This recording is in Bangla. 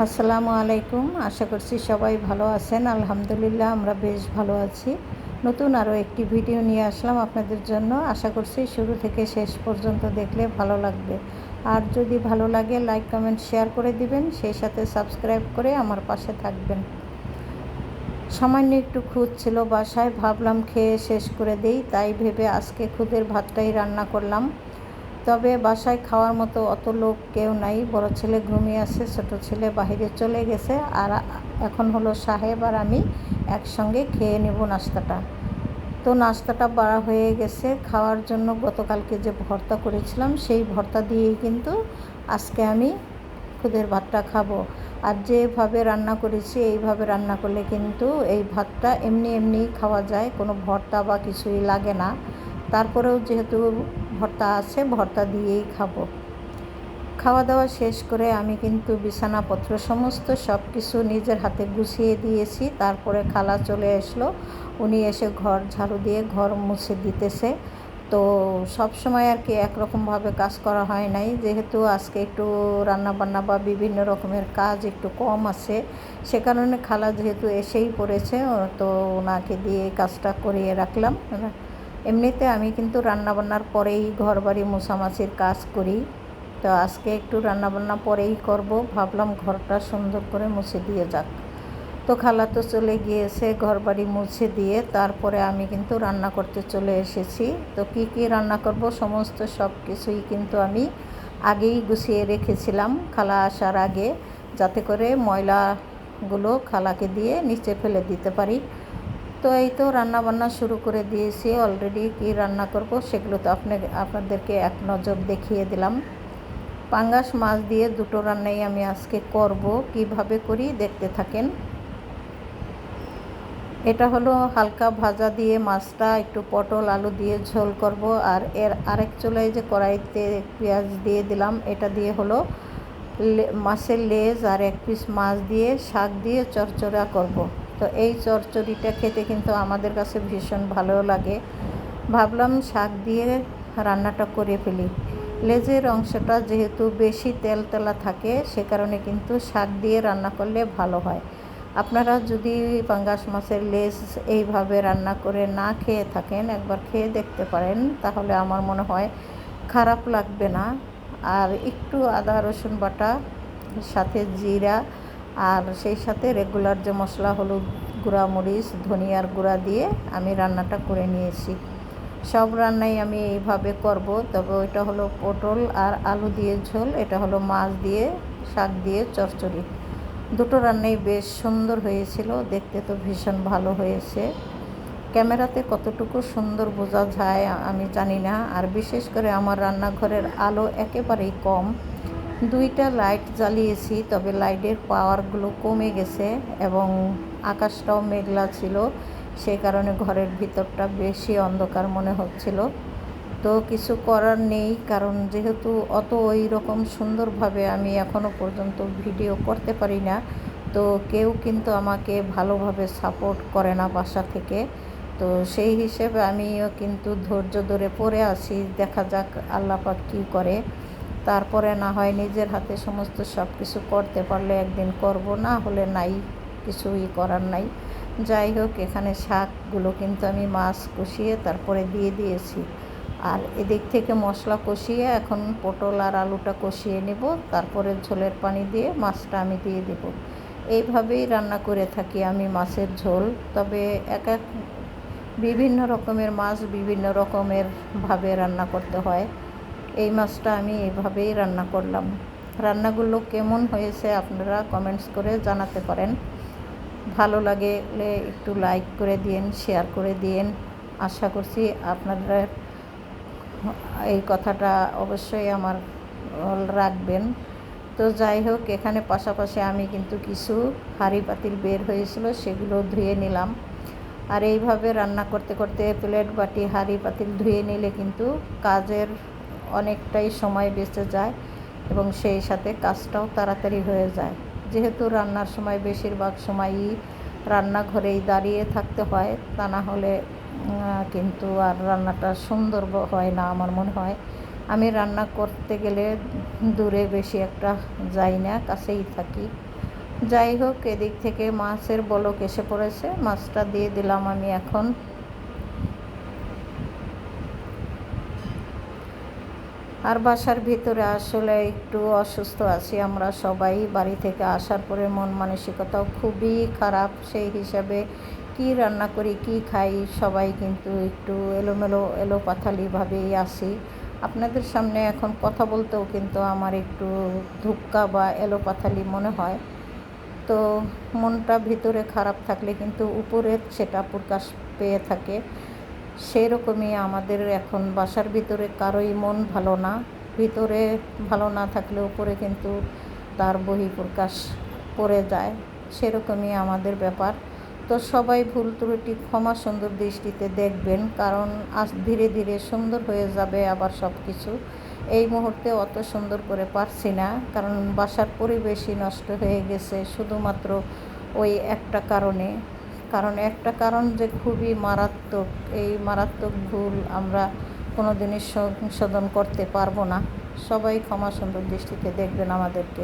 আসসালামু আলাইকুম। আশা করছি সবাই ভালো আছেন। আলহামদুলিল্লাহ, আমরা বেশ ভালো আছি। নতুন আরও একটি ভিডিও নিয়ে আসলাম আপনাদের জন্য। আশা করছি শুরু থেকে শেষ পর্যন্ত দেখলে ভালো লাগবে। আর যদি ভালো লাগে, লাইক, কমেন্ট, শেয়ার করে দিবেন। সেই সাথে সাবস্ক্রাইব করে আমার পাশে থাকবেন। সামান্য একটু খুদ ছিল বাসায়, ভাবলাম খেয়ে শেষ করে দেই। তাই ভেবে আজকে খুদের ভাতটাই রান্না করলাম। তবে বাসায় খাওয়ার মতো অত লোক কেউ নাই। বড় ছেলে ঘুমিয়ে আছে, ছোট ছেলে বাহিরে চলে গেছে। আর এখন হলো সাহেব আর আমি একসঙ্গে খেয়ে নেব নাস্তাটা। তো নাস্তাটা বাড়া হয়ে গেছে। খাওয়ার জন্য গতকালকে যে ভর্তা করেছিলাম, সেই ভর্তা দিয়েই কিন্তু আজকে আমি খুদের ভাতটা খাব। আর যেভাবে রান্না করেছি, এইভাবে রান্না করলে কিন্তু এই ভাতটা এমনি এমনিই খাওয়া যায়। কোনো ভর্তা বা কিছুই লাগে না। তারপরেও যেহেতু ভর্তা আছে, ভর্তা দিয়েই খাব। খাওয়া দাওয়া শেষ করে আমি কিন্তু বিছানাপত্র সমস্ত সব কিছু নিজের হাতে গুছিয়ে দিয়েছি। তারপরে খালা চলে আসলো উনি এসে ঘর ঝাড়ু দিয়ে ঘর মুছে দিতেছে। তো সব সময় আর কি একরকমভাবে কাজ করা হয় নাই। যেহেতু আজকে একটু রান্নাবান্না বা বিভিন্ন রকমের কাজ একটু কম আছে, সে কারণে খালা যেহেতু এসেই পড়েছে, তো ওনাকে দিয়ে কাজটা করিয়ে রাখলাম। এমনিতে আমি কিন্তু রান্নাবান্নার পরেই ঘর বাড়ি মোছামাছির কাজ করি। তো আজকে একটু রান্নাবান্না পরেই করব। ভাবলাম ঘরটা সুন্দর করে মুছে দিয়ে যাক। তো খালা তো চলে গিয়েছে ঘর বাড়ি মুছে দিয়ে। তারপরে আমি কিন্তু রান্না করতে চলে এসেছি। তো কি কি রান্না করব? সমস্ত সব কিছুই কিন্তু আমি আগেই গুছিয়ে রেখেছিলাম খালা আসার আগে, যাতে করে ময়লাগুলো খালাকে দিয়ে নিচে ফেলে দিতে পারি। তো এই তো রান্না বান্না শুরু করে দিয়েছি অলরেডি কি রান্না করব সেগুলো তো আপনি, আপনাদেরকে এক নজর দেখিয়ে দিলাম পাঙ্গাস মাছ দিয়ে দুটো রান্নাই আমি আজকে করব, কীভাবে করি দেখতে থাকেন এটা হলো হালকা ভাজা দিয়ে মাছটা, একটু পটল, আলু দিয়ে ঝোল করব, আর এর আরেক চুলায় যে কড়াইতে পেঁয়াজ দিয়ে দিলাম, এটা দিয়ে হলো মাছের লেজ আর এক পিস মাছ দিয়ে শাক দিয়ে চরচড়া করব। তো এই চরচড়িটা খেতে কিন্তু আমাদের কাছে ভীষণ ভালো লাগে। ভাবলাম শাক দিয়ে রান্নাটা করে ফেলি। লেজের অংশটা যেহেতু বেশি তেল তেলা থাকে, সে কারণে কিন্তু শাক দিয়ে রান্না করলে ভালো হয়। আপনারা যদি পাঙ্গাস মাছের লেজ এইভাবে রান্না করে না খেয়ে থাকেন, একবার খেয়ে দেখতে পারেন, তাহলে আমার মনে হয় খারাপ লাগবে না। আর একটু আদা রসুন বাটা, সাথে জিরা আর সেই সাথে রেগুলার যে মশলা, হলুদ গুঁড়া, মরিচ, ধনিয়ার গুঁড়া দিয়ে আমি রান্নাটা করে নিয়েছি। সব রান্নাই আমি এইভাবে করব। তবে ওইটা হলো পটল আর আলু দিয়ে ঝোল, এটা হলো মাছ দিয়ে, শাক দিয়ে চচ্চড়ি। দুটো রান্নাই বেশ সুন্দর হয়েছিল, দেখতে তো ভীষণ ভালো হয়েছে। ক্যামেরাতে কতটুকু সুন্দর বোঝা যায় আমি জানি না, আর বিশেষ করে আমার রান্নাঘরের আলো একেবারেই কম। দুইটা লাইট জ্বালিয়েছি, তবে লাইটের পাওয়ারগুলো কমে গেছে এবং আকাশটাও মেঘলা ছিল। সেই কারণে ঘরের ভিতরটা বেশি অন্ধকার মনে হচ্ছিল। তো কিছু করার নেই, কারণ যেহেতু অত ওই রকম সুন্দরভাবে আমি এখনও পর্যন্ত ভিডিও করতে পারি না, তো কেউ কিন্তু আমাকে ভালোভাবে সাপোর্ট করে না বাসা থেকে। তো সেই হিসেবে আমিও কিন্তু ধৈর্য ধরে পড়ে আসি দেখা যাক আল্লাপাক কী করে। তারপরে না হয় নিজের হাতে সমস্ত সব কিছু করতে পারলে একদিন করব, না হলে নাই, কিছুই করার নাই। যাই হোক, এখানে শাকগুলো কিন্তু আমি মাছ কষিয়ে তারপরে দিয়ে দিয়েছি। আর এদিক থেকে মশলা কষিয়ে এখন পটল আর আলুটা কষিয়ে নেব, তারপরে ঝোলের পানি দিয়ে মাছটা আমি দিয়ে দেব। এইভাবেই রান্না করে থাকি আমি মাছের ঝোল, তবে এক এক বিভিন্ন রকমের মাছ বিভিন্ন রকমের ভাবে রান্না করতে হয়। এই মাছটা আমি এইভাবেই রান্না করলাম। রান্নাগুলো কেমন হয়েছে আপনারা কমেন্টস করে জানাতে পারেন। ভালো লাগলে একটু লাইক করে দিন শেয়ার করে দিন আশা করছি আপনারা এই কথাটা অবশ্যই আমার রাখবেন। তো যাই হোক, এখানে পাশাপাশি আমি কিন্তু কিছু হাঁড়ি পাতিল বের হয়েছিল, সেগুলো ধুয়ে নিলাম। আর এইভাবে রান্না করতে করতে প্লেট বাটি, হাঁড়ি পাতিল ধুয়ে নিলে কিন্তু কাজের অনেকটাই সময় বেঁচে যায় এবং সেই সাথে কাজটাও তাড়াতাড়ি হয়ে যায়। যেহেতু রান্নার সময় বেশিরভাগ সময়ই রান্নাঘরেই দাঁড়িয়ে থাকতে হয়, তা না হলে কিন্তু আর রান্নাটা সুন্দর হয় না আমার মনে হয়। আমি রান্না করতে গেলে দূরে বেশি একটা যাই না, কাছেই থাকি। যাই হোক, এদিক থেকে মাছের বলক এসে পড়েছে। মাছটা দিয়ে দিলাম আমি এখন। আর বাসার ভিতরে আসলে একটু অসুস্থ আছি। আমরা সবাই বাড়ি থেকে আসার পরে মন মানসিকতাও খুবই খারাপ। সেই হিসাবে কি রান্না করি, কি খাই, সবাই কিন্তু একটু এলোমেলো, এলোপাথালিভাবেই আসি আপনাদের সামনে এখন কথা বলতেও কিন্তু আমার একটু ধুক্কা বা এলোপাথালি মনে হয়। তো মনটা ভিতরে খারাপ থাকলে কিন্তু উপরে সেটা প্রকাশ পেয়ে থাকে। সেই রকমই আমাদের এখন বাসার ভিতরে কারোই মন ভালো না। ভিতরে ভালো না থাকলে উপরে কিন্তু তার বহিঃপ্রকাশ পড়ে যায়। সেরকমই আমাদের ব্যাপার। তো সবাই ভুল ত্রুটি, ক্ষমা সুন্দর দৃষ্টিতে দেখবেন, কারণ আজ ধীরে ধীরে সুন্দর হয়ে যাবে আবার সব কিছু এই মুহূর্তে অত সুন্দর করে পারছি না, কারণ বাসার পরিবেশই নষ্ট হয়ে গেছে শুধুমাত্র ওই একটা কারণে। কারণ একটা কারণ যে খুবই মারাত্মক, এই মারাত্মক ভুল আমরা কোনো দিনই সংশোধন করতে পারব না। সবাই ক্ষমা সুন্দর দৃষ্টিতে দেখবেন আমাদেরকে।